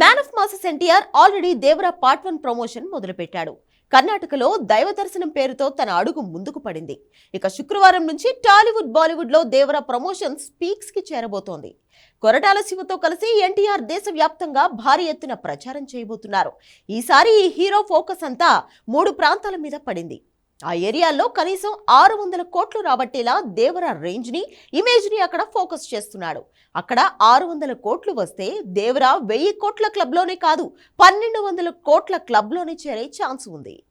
Man of masses NTR already Devara part one promotion మొదలుపెట్టాడు. కర్ణాటకలో దైవ దర్శనం పేరుతో తన అడుగు ముందుకు పడింది. ఇక శుక్రవారం నుంచి టాలీవుడ్ బాలీవుడ్లో దేవర ప్రమోషన్స్ పీక్స్కి చేరబోతోంది. కొరటాల శివతో కలిసి ఎన్టీఆర్ దేశవ్యాప్తంగా భారీ ఎత్తున ప్రచారం చేయబోతున్నారు. ఈసారి ఈ హీరో ఫోకస్ అంతా మూడు ప్రాంతాల మీద పడింది. ఆ ఏరియాలో కనీసం ఆరు వందల కోట్లు రాబట్టేలా దేవర రేంజ్ని ఇమేజ్ని అక్కడ ఫోకస్ చేస్తున్నాడు. అక్కడ ఆరు వందల కోట్లు వస్తే దేవర వెయ్యి కోట్ల క్లబ్లోనే కాదు పన్నెండు వందల కోట్ల క్లబ్లోనే చేరే ఛాన్స్ ఉంది.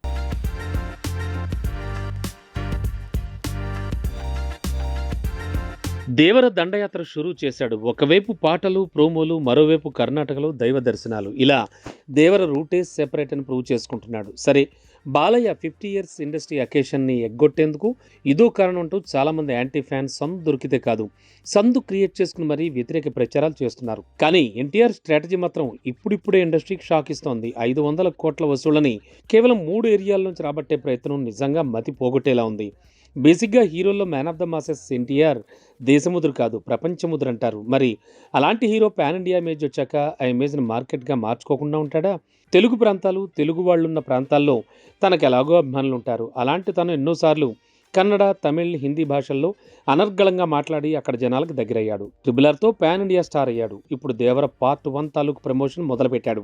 దేవర దండయాత్ర షురూ చేశాడు. ఒకవైపు పాటలు ప్రోమోలు మరోవైపు కర్ణాటకలో దైవ దర్శనాలు. ఇలా దేవర రూటే సెపరేట్ అని ప్రూవ్ చేసుకుంటున్నాడు. సరే బాలయ్య ఫిఫ్టీ ఇయర్స్ ఇండస్ట్రీ అకేషన్ని ఎగ్గొట్టేందుకు ఇదో కారణం అంటూ చాలామంది యాంటీ ఫ్యాన్స్ సందు దొరికితే కాదు సందు క్రియేట్ చేసుకుని మరీ వ్యతిరేక ప్రచారాలు చేస్తున్నారు. కానీ ఎన్టీఆర్ స్ట్రాటజీ మాత్రం ఇప్పుడిప్పుడే ఇండస్ట్రీకి షాక్ ఇస్తోంది. ఐదు వందల కోట్ల వసూళ్ళని కేవలం మూడు ఏరియాల నుంచి రాబట్టే ప్రయత్నం నిజంగా మతి పోగొట్టేలా ఉంది. బేసిక్గా హీరోల్లో man of the masses NTR దేశముద్ర కాదు ప్రపంచముద్రు అంటారు. మరి అలాంటి హీరో పాన్ ఇండియా ఇమేజ్ వచ్చాక ఆ ఇమేజ్ని మార్కెట్గా మార్చుకోకుండా ఉంటాడా? తెలుగు ప్రాంతాలు తెలుగు వాళ్ళున్న ప్రాంతాల్లో తనకు ఎలాగో అభిమానులు ఉంటారు అలాంటి తను ఎన్నోసార్లు కన్నడ తమిళ్ హిందీ భాషల్లో అనర్గళంగా మాట్లాడి అక్కడ జనాలకు దగ్గరయ్యాడు. ట్రిబులర్తో పాన్ ఇండియా స్టార్ అయ్యాడు. ఇప్పుడు దేవర పార్ట్ వన్ తాలూకు ప్రమోషన్ మొదలుపెట్టాడు.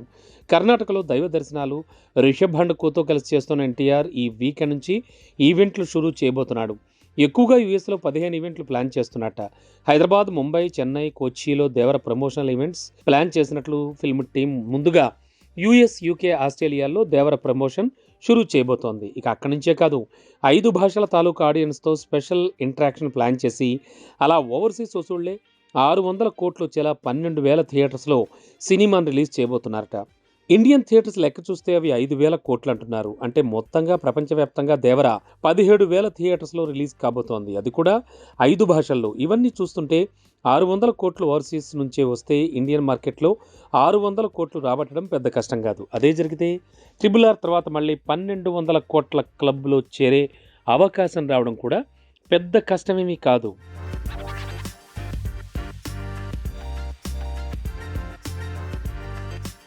కర్ణాటకలో దైవ దర్శనాలు రిషబ్ హండ్కోతో కలిసి చేస్తున్న ఎన్టీఆర్ ఈ వీకెండ్ నుంచి ఈవెంట్లు షురూ చేయబోతున్నాడు. ఎక్కువగా యూఎస్లో పదిహేను ఈవెంట్లు ప్లాన్ చేస్తున్నట్ట. హైదరాబాద్ ముంబై చెన్నై కొచ్చిలో దేవర ప్రమోషనల్ ఈవెంట్స్ ప్లాన్ చేసినట్లు ఫిల్మ్ టీం ముందుగా యూఎస్ యూకే ఆస్ట్రేలియాలో దేవర ప్రమోషన్ షురూ చేయబోతోంది. ఇక అక్కడి నుంచే కాదు ఐదు భాషల తాలూకు ఆడియన్స్తో స్పెషల్ ఇంటరాక్షన్ ప్లాన్ చేసి అలా ఓవర్సీస్ వసూళ్ళే ఆరు వందల కోట్లు వచ్చేలా పన్నెండు వేల థియేటర్స్లో సినిమాను రిలీజ్ చేయబోతున్నారట. ఇండియన్ థియేటర్స్ లెక్క చూస్తే అవి ఐదు వేల కోట్లు అంటున్నారు. అంటే మొత్తంగా ప్రపంచవ్యాప్తంగా దేవర పదిహేడు వేల థియేటర్స్లో రిలీజ్ కాబోతోంది. అది కూడా ఐదు భాషల్లో. ఇవన్నీ చూస్తుంటే ఆరు వందల కోట్లు ఓవర్సీస్ నుంచే వస్తే ఇండియన్ మార్కెట్లో ఆరు వందల కోట్లు రాబట్టడం పెద్ద కష్టం కాదు. అదే జరిగితే ట్రిబుల్ ఆర్ తర్వాత మళ్ళీ పన్నెండు వందల కోట్ల క్లబ్లో చేరే అవకాశం రావడం కూడా పెద్ద కష్టమేమీ కాదు.